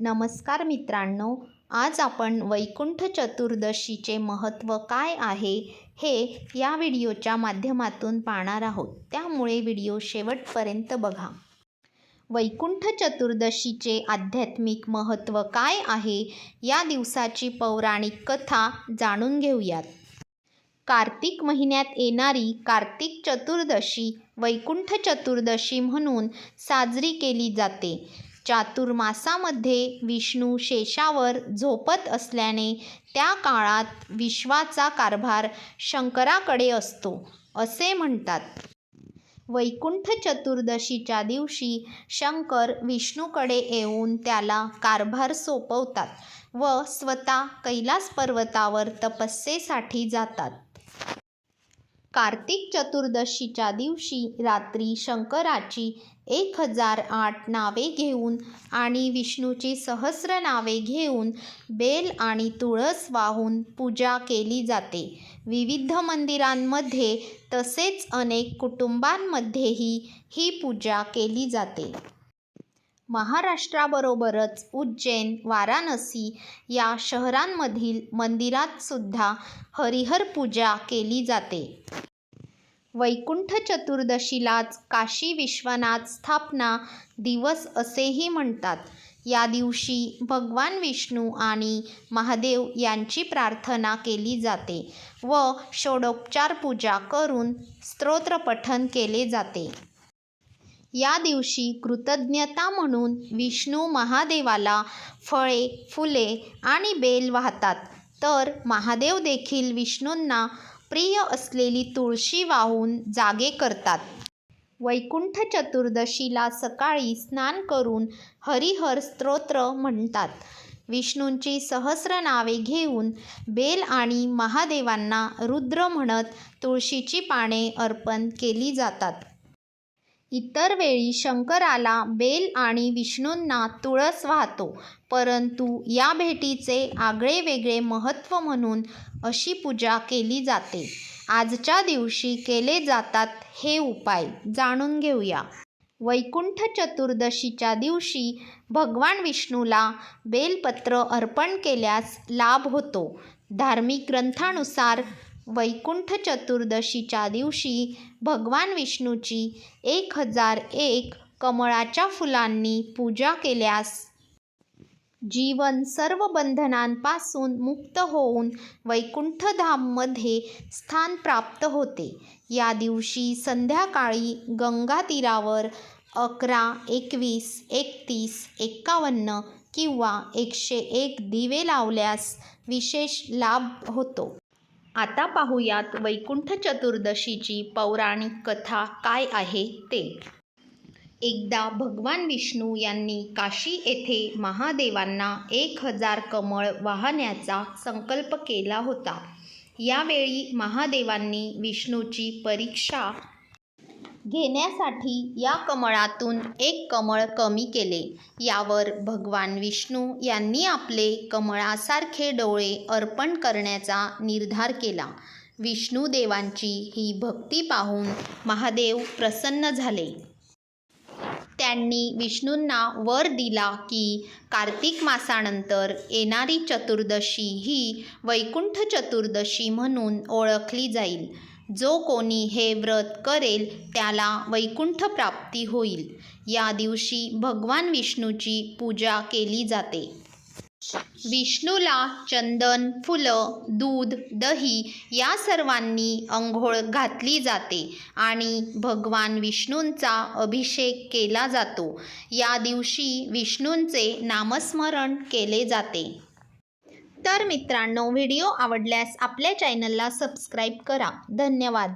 नमस्कार मित्रांनो आज आपण वैकुंठ चतुर्दशीचे महत्त्व काय आहे हे या व्हिडिओच्या माध्यमातून पाहणार आहोत. त्यामुळे व्हिडिओ शेवटपर्यंत बघा. वैकुंठ चतुर्दशीचे आध्यात्मिक महत्त्व काय आहे या दिवसाची पौराणिक कथा जाणून घेऊयात. कार्तिक महिन्यात येणारी कार्तिक चतुर्दशी वैकुंठ चतुर्दशी म्हणून साजरी केली जाते. चातुर्मासामध्ये विष्णू शेषावर झोपत असल्याने त्या काळात विश्वाचा कारभार शंकराकडे असतो असे म्हणतात. वैकुंठ चतुर्दशीच्या दिवशी शंकर विष्णूकडे येऊन त्याला कारभार सोपवतात व स्वतः कैलास पर्वतावर तपस्येसाठी जातात. कार्तिक चतुर्दशीच्या दिवशी रात्री शंकराची एक हजार आठ नावे घेऊन आणि विष्णूची सहस्र नावे घेऊन बेल आणि तुळस वाहून पूजा केली जाते. विविध मंदिरांमध्ये तसेच अनेक कुटुंबांमध्येही ही पूजा केली जाते. महाराष्ट्राबरोबरच उज्जैन वाराणसी या शहरांमधील मंदिरातसुद्धा हरिहर पूजा केली जाते. वैकुंठ चतुर्दशीलाच काशी विश्वनाथ स्थापना दिवस असेही म्हणतात. या दिवशी भगवान विष्णू आणि महादेव यांची प्रार्थना केली जाते व षोडोपचार पूजा करून स्तोत्रपठन केले जाते. या दिवशी कृतज्ञता म्हणून विष्णू महादेवाला फळे फुले आणि बेल वाहतात. तर महादेव देखील विष्णूंना प्रिय असलेली तुळशी वाहून जागे करतात. वैकुंठ चतुर्दशीला सकाळी स्नान करून हरिहर स्तोत्र म्हणतात. विष्णूंची सहस्र नावे घेऊन बेल आणि महादेवांना रुद्र म्हणत तुळशीची पाने अर्पण केली जातात. इतर वेळी शंकराला बेल आणि विष्णूंना तुळस वाहतो परंतु या भेटीचे आगळे वेगळे महत्त्व म्हणून अशी पूजा केली जाते. आजच्या दिवशी केले जातात हे उपाय जाणून घेऊया. वैकुंठ चतुर्दशीच्या दिवशी भगवान विष्णूला बेलपत्र अर्पण केल्यास लाभ होतो. धार्मिक ग्रंथानुसार वैकुंठ चतुर्दशीच्या दिवशी भगवान विष्णूची एक हजार एक कमळाच्या फुलांनी पूजा केल्यास जीवन सर्व बंधनांपासून मुक्त होऊन वैकुंठधाममध्ये स्थान प्राप्त होते. या दिवशी संध्याकाळी गंगा तीरावर अकरा एकवीस एकतीस एक्कावन्न किंवा एकशे एक दिवे लावल्यास विशेष लाभ होतो. आता पाहूयात वैकुंठ चतुर्दशीची पौराणिक कथा काय आहे ते. एकदा भगवान विष्णू यांनी काशी येथे महादेवांना एक हजार कमळ वाहण्याचा संकल्प केला होता. यावेळी महादेवांनी विष्णूची परीक्षा घेण्यासाठी या कमळातून एक कमळ कमी केले. यावर भगवान विष्णू यांनी आपले कमळासारखे डोळे अर्पण करण्याचा निर्धार केला. विष्णुदेवांची ही भक्ती पाहून महादेव प्रसन्न झाले. त्यांनी विष्णूंना वर दिला की कार्तिक मासानंतर येणारी चतुर्दशी ही वैकुंठ चतुर्दशी म्हणून ओळखली जाईल. जो कोणी हे व्रत करेल त्याला वैकुंठ प्राप्ती होईल. या दिवशी भगवान विष्णूची पूजा केली जाते. विष्णूला चंदन फुलं दूध दही या सर्वांनी अंघोळ घातली जाते आणि भगवान विष्णूंचा अभिषेक केला जातो. या दिवशी विष्णूंचे नामस्मरण केले जाते. तर मित्रांनो व्हिडिओ आवडल्यास आपल्या चॅनलला सबस्क्राईब करा. धन्यवाद.